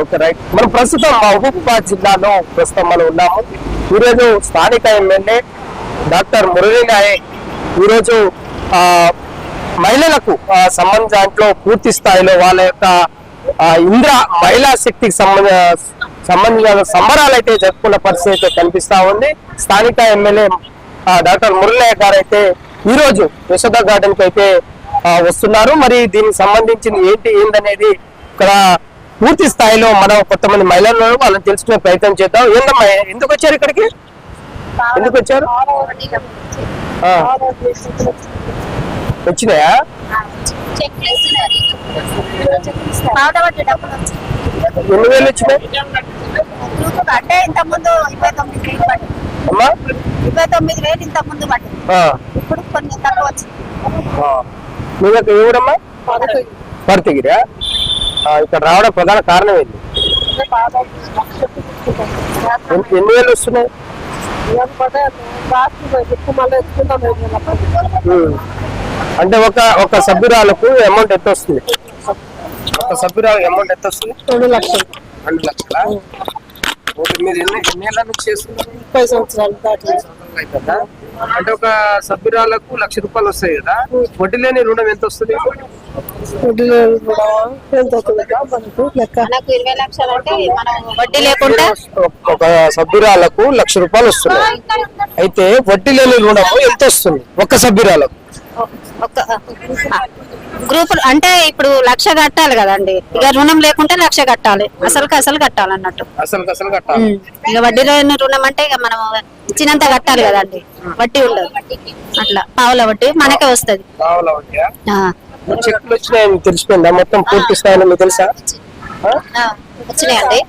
Okay right మనం ప్రస్తుతం మహబూబాబాద్ జిల్లాలో ప్రస్తుతం మనం ఉన్నాము. ఈరోజు స్థానిక ఎమ్మెల్యే డాక్టర్ మురళీ నాయక్ ఈరోజు ఆ, మహిళలకు సంబంధ దాంట్లో పూర్తి స్థాయిలో వాళ్ళ యొక్క ఇంద్ర మహిళా శక్తికి సంబంధ సంబంధించిన సంబరాలు అయితే జరుపుకున్న పరిస్థితి అయితే కనిపిస్తా ఉంది. స్థానిక ఎమ్మెల్యే డాక్టర్ మురళయ్య గారు అయితే ఈరోజు యశోద గార్డెన్ అయితే వస్తున్నారు. మరి దీనికి సంబంధించిన ఏంటి ఏందనేది ఇక్కడ పూర్తి స్థాయిలో మనం కొంతమంది మహిళలు వాళ్ళని తెలుసుకునే ప్రయత్నం చేద్దాం. ఏందమ్మా ఎందుకు వచ్చారు ఇక్కడికి? ఎందుకు వచ్చారు? వచ్చినాయా? ఎన్ని వేలు వచ్చినాయి? అంటే ఇంత ముందు ఇరవై తొమ్మిది వేలు పట్టింది అమ్మా? ఇరవై తొమ్మిది వేలు ఇంత ముందు పట్టింది ఆ, ఇప్పుడు కొన్ని తక్కువ వచ్చింది ఆ. మీ యొక్క ఏ ఊరమ్మా పడతగిరా? ఇక్కడ రావడం ప్రధాన కారణం ఏంటి ఎన్ని- వేలు వస్తున్నాయి. అంటే ఒక ఒక సభ్యురాలకు అమౌంట్ ఎంత వస్తుంది? ఒక సభ్యురాలకు అమౌంట్ ఎంత వస్తుంది? రెండు లక్షలు. రెండు లక్షల? మీరు ఎన్ని ఎన్ని ఏళ్ళ నుంచి చేస్తున్నారు? ముప్పై సంవత్సరాలు దాటి అవుతుందా? అంటే ఒక సభ్యురాలకు లక్ష రూపాయలు వస్తాయి కదా. వడ్డీ లేని రుణం ఎంత వస్తుంది? వడ్డీ లేదు కూడా ఎంత అవుతుంది మనకు లెక్క. మనకు ఇరవై లక్షలు అంటే మనం వడ్డీ లేకుండా ఒక సభ్యురాలకు లక్ష రూపాయలు వస్తున్నాయి. అయితే వడ్డీ లేని రుణము ఎంత వస్తుంది? ఒక సభ్యురాలకు. గ్రూప్ అంటే ఇప్పుడు లక్ష కట్టాలి కదండి. ఇక రుణం లేకుంటే లక్ష కట్టాలి. అసలుకి అసలు కట్టాలి అన్నట్టు అసలు అసలు కట్టాలి. ఇక వడ్డీ లేని రుణం అంటే ఇక మనం ఇచ్చినంత కట్టాలి కదండి. వడ్డీ ఉండదు. అట్లా పావుల వడ్డీ మనకే వస్తుంది? చెక్కులు వచ్చినాయని తెలిసిపోయిందా? మొత్తం పూర్తి స్థాయిలో మీకు తెలుసా? వచ్చినాయండి.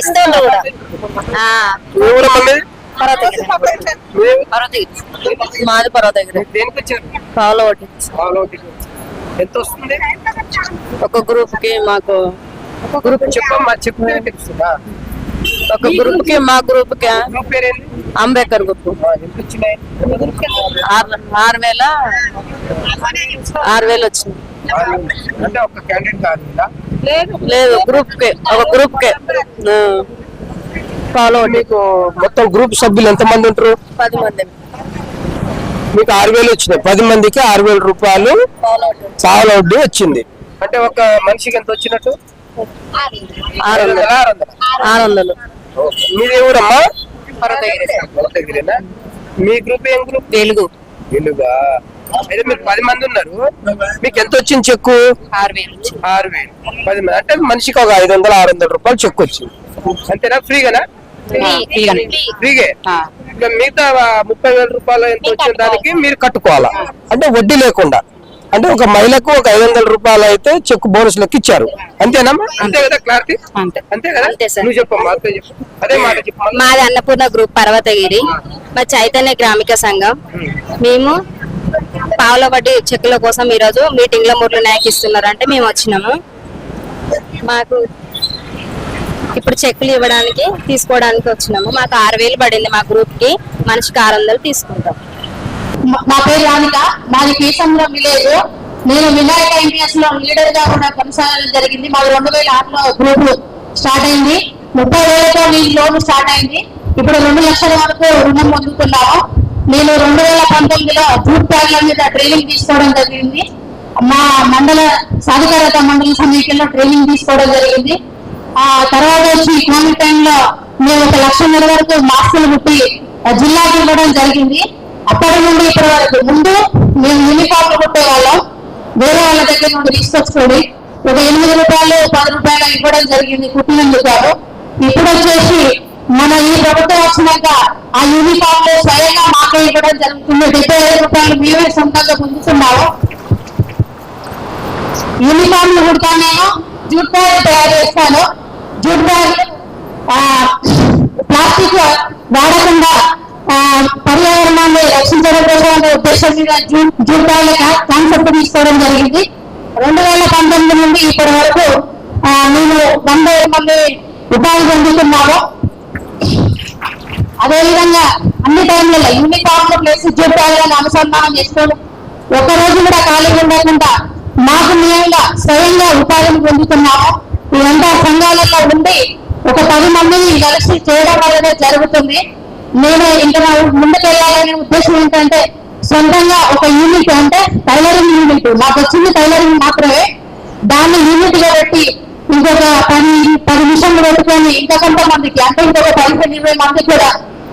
ఇస్తుండ్రు కూడా. మీది? మీది? మాది పర్వ దగ్గర. దేనికి వచ్చారు? పావుల ఒకటి? ఎంత వస్తుంది? ఒక గ్రూప్కి మాకు ఒక గ్రూప్ చెప్పమ్మా తెలుస్తుందా? ఒక గ్రూప్కి మా గ్రూప్కి అంబేద్కర్ గ్రూప్. ఆరు వేల ఆరు వేలు వచ్చింది. అంటే ఒక క్యాండిడేట్ కాదు కదా? లేదు గ్రూప్కి ఒక గ్రూప్కి ఒకటి మీకు మొత్తం గ్రూప్ సభ్యులు ఎంత మంది ఉంటారు? పది మంది. మీకు ఆరు వేలు వచ్చినాయి. పది మందికి ఆరు వేల రూపాయలు చాలా వడ్డీ వచ్చింది. అంటే ఒక మనిషికి ఎంత వచ్చినట్టు? ఆరు వందలు. ఆరు వందలు? మీది మీ గ్రూప్ ఏం గ్రూప్ వెలుగు. వెలుగా. అయితే మీరు పది మంది ఉన్నారు. మీకు ఎంత వచ్చింది చెక్కు? ఆరు వేలు ఆరు వేలు. పది మంది. అంటే మనిషికి ఒక ఐదు వందల ఆరు వందల రూపాయలు చెక్కు వచ్చింది. అంతేనా? ఫ్రీగానా? ఫ్రీగే ఇక మిగతా ముప్పై వేల రూపాయలు ఎంత వచ్చిన దానికి మీరు కట్టుకోవాలా? అంటే వడ్డీ లేకుండా. అంటే ఒక మహిళకు ఒక ఐదు వందల రూపాయలు అయితే చెక్ బోనస్ లెక్క ఇచ్చారు. అంతేనమ్మా? అంతే. కదా క్లారిటీ? అంతే. అంతే కదా? అంతే సార్. నువ్వు చెప్పమ్మా అదే మాట మాది అన్నపూర్ణ గ్రూప్ పర్వతగిరి. మా చైతన్య గ్రామిక సంఘం. మేము పావుల వడ్డీ చెక్కుల కోసం ఈరోజు మీటింగ్లో మురళి నాయక్ ఇస్తున్నారు అంటే మేము వచ్చినాము. మాకు ఇప్పుడు చెక్కులు ఇవ్వడానికి తీసుకోవడానికి వచ్చినాము. మాకు ఆరు వేలు పడింది మా గ్రూప్కి. మనిషికి ఆరు వందలు తీసుకుంటాం. నా పేరు రాధిక మాది పీసంలో విలేజ్. నేను వినాయక ఇండియన్స్లో లీడర్గా కూడా కొనసాగడం జరిగింది. మాది రెండు వేల ఆరులో గ్రూప్ స్టార్ట్ అయింది. ముప్పై వేలతో మీ లోన్ స్టార్ట్ అయింది. ఇప్పుడు రెండు లక్షల వరకు రుణం పొందుతున్నాము. నేను రెండు వేల పంతొమ్మిదిలో జూట్ ప్యాడ్ల మీద ట్రైనింగ్ తీసుకోవడం జరిగింది. మా మండల సాధికారత మండల సమైక్యంలో ట్రైనింగ్ తీసుకోవడం జరిగింది. ఆ తర్వాత వచ్చి కోవిడ్ టైంలో మేము ఒక లక్ష మంది వరకు మాస్కులు కుట్టి జిల్లాకి ఇవ్వడం జరిగింది. అప్పటి నుండి ఇప్పటి వరకు ముందు మేము యూనిఫామ్లు కుట్టేవాళ్ళం. వేరే వాళ్ళ దగ్గర నుండి తీసుకొచ్చుకొని ఒక ఎనిమిది రూపాయలు పది రూపాయలు ఇవ్వడం జరిగింది కుట్టినందుకు. ఇప్పుడు వచ్చేసి మన ఈ ప్రభుత్వం వచ్చినాక ఆ యూనిఫామ్లు స్వయంగా మాకే ఇవ్వడం జరుగుతుంది. డెబ్బై ఐదు రూపాయలు మేమే సొంతంగా పొందుతున్నాము. యూనిఫామ్లు కుడతానేమో జూట్ బ్యాగ్ తయారు చేస్తాను. జూట్ బ్యాగ్ ప్లాస్టిక్ వాడకుండా పర్యావరణాన్ని రక్షించడం కోసం అనే ఉద్దేశం మీద జూట్ జూట్ బ్యాగ్ కాన్సెప్ట్ తీసుకోవడం జరిగింది. రెండు వేల పంతొమ్మిది నుండి ఇప్పటి వరకు నేను మేము వంద మంది ఉపాధి పొందుతున్నాము అదేవిధంగా అన్ని టైంలలో యూనిఫామ్ ప్లేస్ జూట్ బ్యాగ్లను అనుసంధానం చేసుకోవడం ఒక రోజు కూడా ఖాళీ ఉండకుండా మాకు మేముగా స్వయంగా ఉపాధిని పొందుతున్నాము. ఇదంతా సంఘాలలో ఉండి ఒక పది మందిని కలిసి చేయడం వల్లనే జరుగుతుంది. నేను ఇంకా ముందుకెళ్ళాలనే ఉద్దేశం ఏంటంటే సొంతంగా ఒక యూనిట్ అంటే టైలరింగ్ యూనిట్. నాకు వచ్చింది టైలరింగ్ మాత్రమే. దాన్ని యూనిట్గా పెట్టి ఇంకొక పది పది నిమిషాలు పెట్టుకొని ఇంకా కొంతమందికి అంటే ఇంకొక పదిహేను ఇరవై మంది కూడా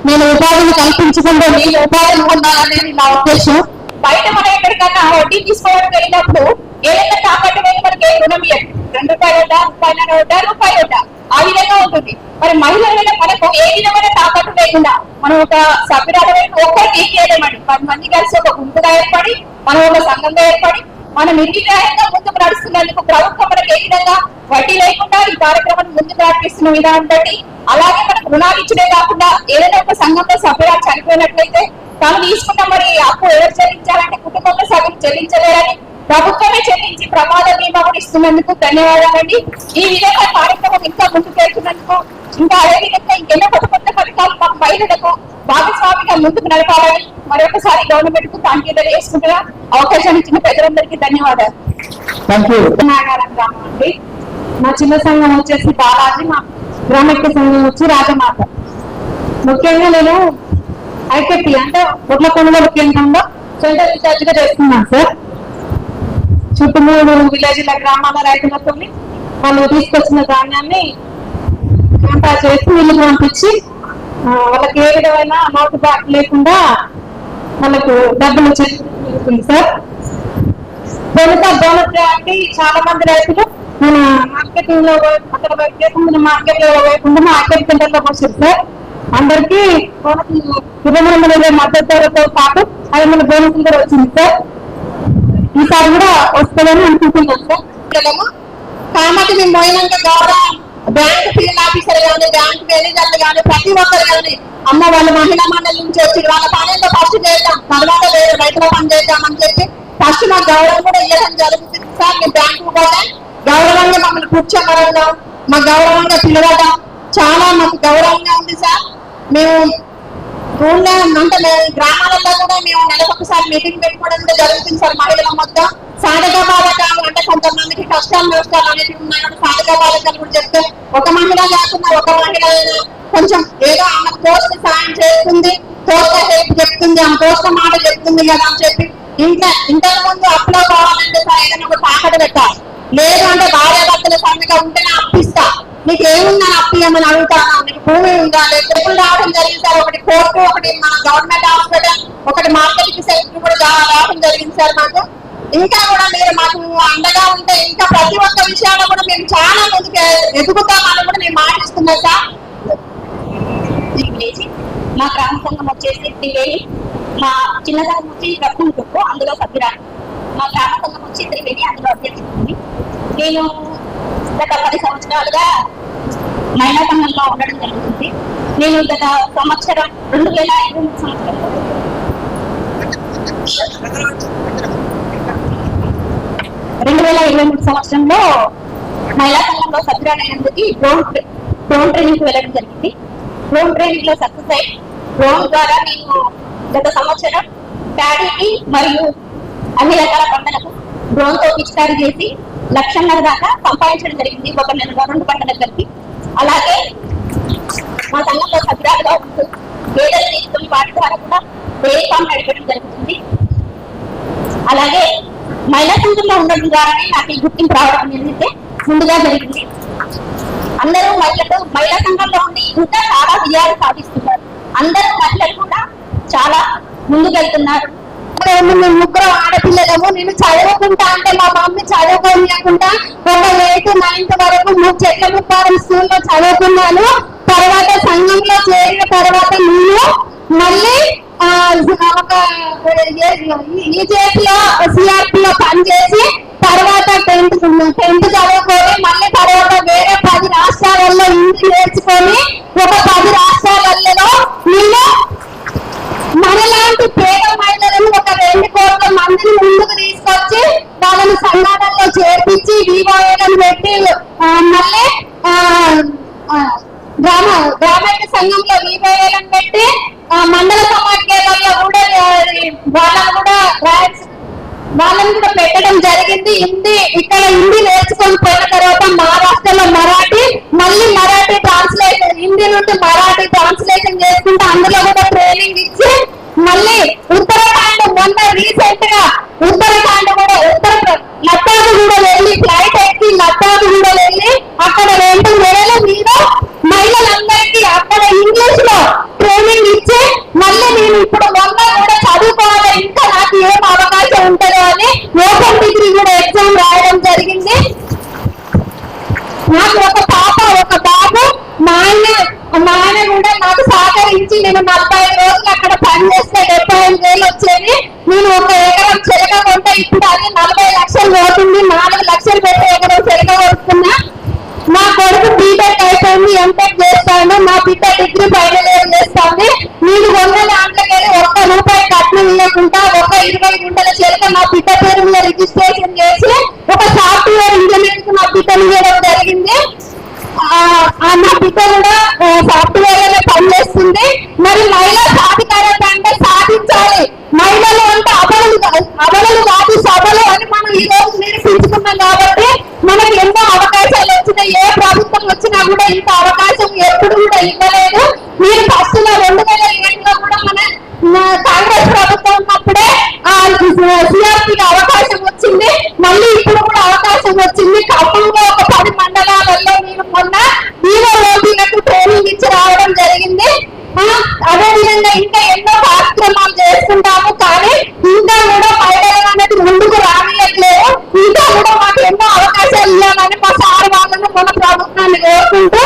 నేను ఉపాధిని కల్పించకుండా నేను ఉపాధిని పొందాలనేది నా ఉద్దేశం. బయట మనం ఎక్కడికన్నా వడ్డీ తీసుకోవడానికి వెళ్ళినప్పుడు ఏదైనా తాకట్టు మనకి రుణం ఇవ్వండి రెండు రూపాయలు వడ్డా రూపాయల రూపాయలు ఆ విధంగా ఉంటుంది. మరి మహిళల మనకు ఏ విధమైన తాకట్టు లేకుండా మనం ఒక సభ్యురాల వైపు ఒక్కరికి ఏం చేయలేమండి పది మంది కలిసి ఒక గుంపుగా ఏర్పడి మనం ఒక సంఘంగా ఏర్పడి మనం నిర్విధాయంగా ముందుకు నడుస్తున్నందుకు ప్రభుత్వం మనకు ఏ విధంగా వడ్డీ లేకుండా ఈ కార్యక్రమాన్ని ముందుకు నడిపిస్తున్న విధానం బట్టి అలాగే మనకు రుణాలు ఇచ్చడే కాకుండా ఏదైనా ఒక సంఘంలో సభ్యురాలు చనిపోయినట్లయితే తాను తీసుకున్న మరి అప్పు ఎవరు చెల్లించాలంటే కుటుంబంలో సగం చెల్లించలేరని ప్రభుత్వమే చెల్లించి ప్రమాద బీమా కూడా ఇస్తున్నందుకు ధన్యవాదాలండి ఈ విధంగా కార్యక్రమం ఇంకా ముందుకు వెళ్తున్నందుకు ఇంకా అదే విధంగా ఇంకెన్నో కొత్త కొత్త పథకాలు మాకు మహిళలకు భాగస్వామిగా ముందుకు నడపాలని మరొకసారి గవర్నమెంట్కు థ్యాంక్ యూ తెలియజేసుకుంటున్నా. అవకాశం ఇచ్చిన ప్రజలందరికీ ధన్యవాదాలు. అండి. మా చిన్న సంఘం వచ్చేసి బాలాజీ మా గ్రామీణ సంఘం వచ్చి రాజమాత. ముఖ్యంగా నేను ఐకెపి అంటే ఒడ్ల కొనుగోలు కేంద్రంలో సెంట్రల్ ఇన్ఛార్జ్గా చేస్తున్నాను సార్. చుట్టుమూడు విలేజ్ల గ్రామాల రైతులతో వాళ్ళు తీసుకొచ్చిన ధాన్యాన్ని కంపేర్ చేసి వీళ్ళు పంపించి వాళ్ళకి ఏ విధమైన నోటు బ్యాక్ లేకుండా వాళ్ళకు డబ్బులు చెల్లిస్తుంది సార్. తొలుత బోనస్ అంటే చాలా మంది రైతులు మన మార్కెటింగ్లో అక్కడ వైపు లేకుండా మార్కెట్లో వేయకుండా మార్కెట్ సెంటర్లో వచ్చారు సార్. అందరికి బోనస్ ఇరవై మూడు వందల మద్దతు ధరతో పాటు ఐదు వందల బోనస్ కూడా వచ్చింది సార్. ఈసారి కూడా వస్తుందని అనుకుంటున్నాం సార్ పిల్లలము కాబట్టి మేము పోయినాక గౌరవ బ్యాంక్ ఫీల్డ్ ఆఫీసర్ కానీ బ్యాంక్ మేనేజర్లు కానీ ప్రతి ఒక్కరు కానీ అమ్మ వాళ్ళ మహిళా మండలి నుంచి వచ్చి వాళ్ళ పనిలో ఫస్ట్ చేద్దాం తర్వాత వేరే రైతుల పని చేద్దాం అని చెప్పి ఫస్ట్ మాకు గౌరవం కూడా ఇవ్వడం జరుగుతుంది. సార్ మీ బ్యాంకు కూడా గౌరవంగా మమ్మల్ని కూర్చోమరడం మా గౌరవంగా పిలవడం చాలా మాకు గౌరవంగా ఉంది సార్. మేము ఊళ్ళో అంటే గ్రామాలలో కూడా మేము నెలకొకసారి మీటింగ్ పెట్టుకోవడం కూడా జరుగుతుంది సార్. మహిళల మొత్తం సాధక బాధకాలు అంటే కొంతమందికి కష్టాలు నష్టాలు అనేవి ఉన్నాయి సాధక బాధకాలు కూడా చెప్తే ఒక మహిళ కాకుండా ఒక మహిళ కొంచెం ఏదో ఆమె తోచిన సాయం చేస్తుంది తోచిన హెల్ప్ చెప్తుంది ఆమె తోచిన మాట చెప్తుంది కదా అని చెప్పి ఇంట్లో ఇంతకు ముందు అప్పులో కావాలంటే సార్ ఏదైనా ఒక తాకట పెట్టాలి. లేదు అంటే భార్యాభర్తల ఉంటేనే అప్పిస్తా. నీకు ఏముందని అప్పు ఏమని అడుగుతాను నీకు భూమి ఉందా? లేదు డబ్బులు రావడం జరిగింది సార్? ఒకటి కోర్టు ఒకటి మన గవర్నమెంట్ హాస్పిటల్ ఒకటి మార్కెట్కి కూడా రావడం జరిగింది సార్ మాకు. ఇంకా కూడా మీరు మాకు అండగా ఉంటే ఇంకా ప్రతి ఒక్క విషయాల్లో కూడా మేము చాలా ముందుకు ఎదుగుతామని కూడా నేను మాటిస్తున్నా సార్. మా గ్రామ సంఘం వచ్చేసి త్రివేణి మా చిన్నదాని నుంచి వచ్చి రత్నం అందులో సభ్యురాలు మా గ్రామ సంఘం వచ్చి త్రివేణి అందులో అధ్యక్షుడిని నేను గత పది సంవత్సరాలుగా మహిళా సంఘంలో ఉండడం జరుగుతుంది. నేను గత సంవత్సరం రెండు వేల ఇరవై మూడు సంవత్సరంలో రెండు వేల ఇరవై మూడు సంవత్సరంలో మహిళా సంఘంలో సభ్యురాలైనందుకు డ్రోన్ డ్రోన్ ట్రైనింగ్కి వెళ్ళడం జరిగింది. డ్రోన్ ట్రైనింగ్లో సక్సెస్ అయ్యి డ్రోన్ ద్వారా నేను గత సంవత్సరం ప్యాడీకి మరియు అన్ని రకాల పంటలకు డ్రోన్తో పిచికారి చేసి లక్షన్నర దాకా సంపాదించడం జరిగింది ఒక నెల రెండు పంటలకు కలిపి అలాగే మా సంఘంలో సభ్యురాలుగా ఉంటూ పేదలు తీసుకుని వాటి ద్వారా కూడా డైరీ ఫామ్ నడిపడం జరుగుతుంది. అలాగే మహిళా సంఘంలో ఉండడం ద్వారానే నాకు ఈ గుర్తింపు రావడం అనేది ముందుగా జరిగింది. అందరూ మహిళలు మహిళా సంఘంలో ఉండి ఇంకా చాలా విజయాలు సాధిస్తున్నారు. అందరూ మహిళలు కూడా చాలా ముందుకెళ్తున్నారు మేము మేము ముగ్గురు ఆడపిల్లలము. నేను చదువుకుంటా అంటే మా మమ్మీ చదువుకోనియకుండా ఒక ఎయిత్ నైన్త్ వరకు మూడు చెట్ల ముప్పారం స్కూల్లో చదువుకున్నాను. తర్వాత సంఘంలో చేరిన తర్వాత నేను మళ్ళీ ఒక ఈజేఎఫ్లో పనిచేసి తర్వాత టెన్త్ టెన్త్ చదువుకొని మళ్ళీ తర్వాత వేరే పది రాష్ట్రాలలో ఇంటి నేర్చుకొని ఒక పది రాష్ట్రాలలో నేను మనలాంటి పేద మహిళలను ఒక రెండు కోట్ల మందిని ముందుకు తీసుకొచ్చి వాళ్ళని సంఘాలలో చేర్పించి వివోఏలను పెట్టి మళ్ళీ గ్రామ గ్రామీణ సంఘంలో వివోఏలను పెట్టి మండల సమాఖ్యలలో కూడా వాళ్ళని కూడా వాళ్ళని కూడా కూడా పెట్టడం జరిగింది. హిందీ ఇక్కడ హిందీ నేర్చుకొని పోయిన తర్వాత మహారాష్ట్రలో మరాఠీ మళ్ళీ మరాఠీ ట్రాన్స్లేషన్ హిందీ నుండి మరాఠీ ట్రాన్స్లేషన్ చేసుకుంటే అందులో కూడా ట్రైనింగ్ ఇచ్చి మళ్ళీ ఉత్తరాఖండ్ మొన్న రీసెంట్గా ఉత్తరాఖండ్ కూడా ఉత్తర లద్దాఖ్ కూడా వెళ్ళి ఫ్లైట్ ఎక్కి లద్దాఖ్ కూడా వెళ్ళి అక్కడ రెండు నెలల మీద మహిళలందరికీ అక్కడ ఇంగ్లీష్లో ట్రైనింగ్ ఇచ్చి మళ్ళీ నేను ఇప్పుడు మొన్న కూడా చదువుకోవాలి ఇంకా నాకు ఏం అవకాశం ఉంటుందో అని ఓపెన్ డిగ్రీ కూడా ఎగ్జామ్ రాయడం జరిగింది నాకు ఒక పాప ఒక బాబు మా ఆయన మా ఆయన కూడా నాకు సహకరించి నేను నలభై ఐదు రోజులు అక్కడ పని చేస్తే డెబ్బై ఐదు వేలు వచ్చేది. నేను ఒక ఎకరం చెలక కొంటే ఇప్పుడు అది నలభై లక్షలు పోతుంది. నాలుగు లక్షలు పెట్టి ఎకరం చెలక కొడుతున్నా మా కొడుకు బీటెక్ అయిపోయింది ఎంటెక్ చేస్తాను మా బిడ్డ డిగ్రీ ఫైనల్ ఇయర్ చేస్తాను నేను కొన్న దాంట్లోకి ఒక్క రూపాయి కట్నం ఇవ్వకుండా ఒక ఇరవై గుంటల చెలక నా బిడ్డ పేరు మీద రిజిస్ట్రేషన్ చేసి ఒక సాఫ్ట్వేర్ ఇంజనీర్ నా బిడ్డను ఆ నా బిడ్డ కూడా సాఫ్ట్వేర్లోనే పనిచేస్తుంది. మరి మహిళా సాధికారత అంటే సాధించాలి. మహిళలు అంటే అబలలు కాదు- అబలలు కాదు సభలు అని మనం ఈ రోజు నిరూపించుకున్నాం కాబట్టి మనకి ఎన్నో అవకాశాలు వచ్చినాయి. ఏ ప్రభుత్వం వచ్చినా కూడా ఇంత అవకాశం ఎప్పుడు కూడా ఇవ్వలేదు. మీరు ఫస్ట్లో రెండు వేల ఏడులో కూడా మన కాంగ్రెస్ ప్రభుత్వం ఉన్నప్పుడే సిఆర్పీకి అవకాశం వచ్చింది. మళ్ళీ ఇప్పుడు కూడా అవకాశం వచ్చింది. ఖమ్మంలో ఒక మొన్న హీరో ట్రైనింగ్ ఇచ్చి రావడం జరిగింది. అదే విధంగా ఇంకా ఎన్నో కార్యక్రమాలు చేస్తుంటాము కానీ ఇంకా కూడా మహిళలు అనేది ముందుకు రానియట్లేదు. ఇంకా కూడా మాకు ఎన్నో అవకాశాలు ఇవ్వాలని మా సార్ వాళ్ళను మన ప్రభుత్వాన్ని కోరుకుంటూ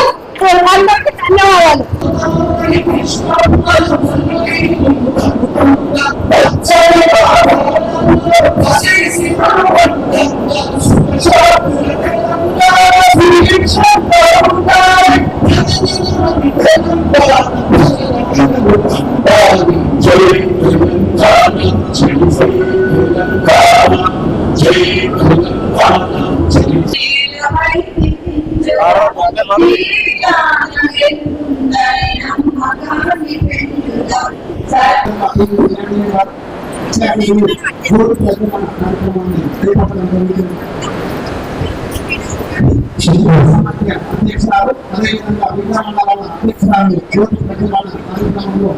అధ్యక్షురాలు అదేవిధంగా విద్యా మండలాల అధ్యక్షురాలు జ్యోతి ప్రజల కార్యక్రమంలో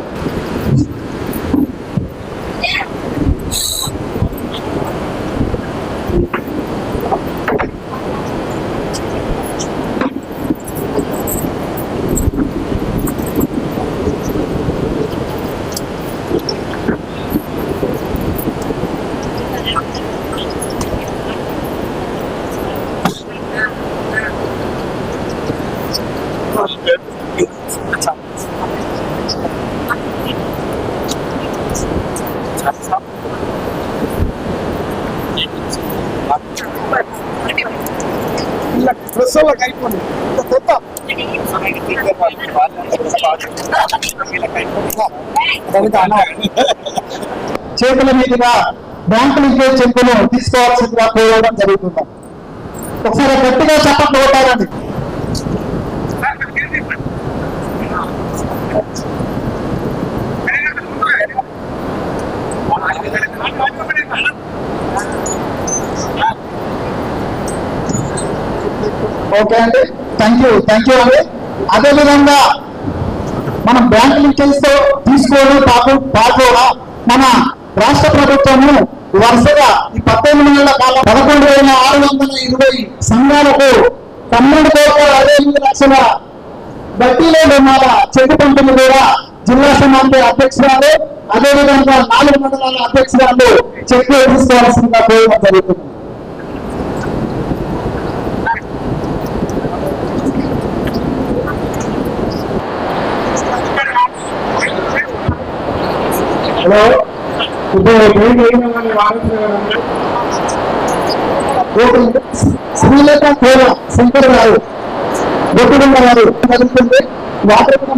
చేతుల మీదుగా బ్యాంకు ఇచ్చే చెక్కును తీసుకోవాల్సిందిగా కోరడం జరుగుతుంది. ఒకసారి గట్టిగా చెప్పండి కొట్టారండి ఓకే అండి. థ్యాంక్ యూ థ్యాంక్ యూ అండి. అదే విధంగా మనం బ్యాంక్ లింకేజ్తో తీసుకోవడం పాపం పాల్గొన మన రాష్ట్ర ప్రభుత్వము వరుసగా ఈ పద్దెనిమిది నెలల కాలం పదకొండు వేల ఆరు వందల ఇరవై సంఘాలకు పన్నెండు కోట్ల అరవై ఎనిమిది లక్షల వడ్డీలో రుణాల చెట్టు పంపిణీ కూడా జిల్లా సమాఖ్య అధ్యక్షురాలు అదేవిధంగా నాలుగు మండలాల అధ్యక్షురాలు చెక్ తీసుకోవాల్సిందిగా కోరడం జరుగుతుంది. హలో. ఇప్పుడు ట్రైన్ అయిన శ్రీలేఖ కోర శంకర్ గారు గొప్పగుండ గారు జరుగుతుంది వాటర్ కూడా